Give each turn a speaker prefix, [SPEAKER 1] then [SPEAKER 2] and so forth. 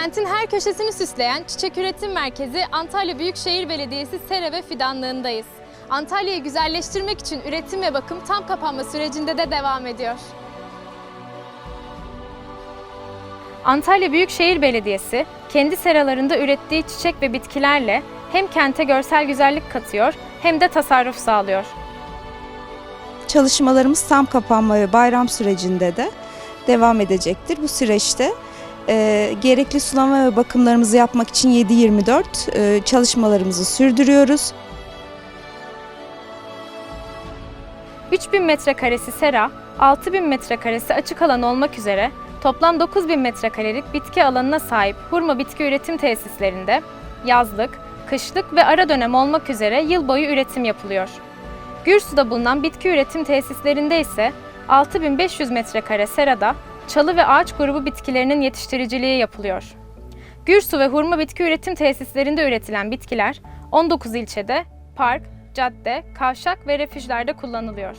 [SPEAKER 1] Kentin her köşesini süsleyen Çiçek Üretim Merkezi Antalya Büyükşehir Belediyesi Sera ve Fidanlığı'ndayız. Antalya'yı güzelleştirmek için üretim ve bakım tam kapanma sürecinde de devam ediyor. Antalya Büyükşehir Belediyesi kendi seralarında ürettiği çiçek ve bitkilerle hem kente görsel güzellik katıyor hem de tasarruf sağlıyor.
[SPEAKER 2] Çalışmalarımız tam kapanma ve bayram sürecinde de devam edecektir. Bu süreçte e, gerekli sulama ve bakımlarımızı yapmak için 7-24 e, çalışmalarımızı sürdürüyoruz.
[SPEAKER 1] 3000 metrekaresi sera, 6000 metrekaresi açık alan olmak üzere toplam 9000 metrekarelik bitki alanına sahip hurma bitki üretim tesislerinde yazlık, kışlık ve ara dönem olmak üzere yıl boyu üretim yapılıyor. Gürsu'da bulunan bitki üretim tesislerinde ise 6500 metrekare serada çalı ve ağaç grubu bitkilerinin yetiştiriciliği yapılıyor. Gürsu ve hurma bitki üretim tesislerinde üretilen bitkiler 19 ilçede park, cadde, kavşak ve refüjlerde kullanılıyor.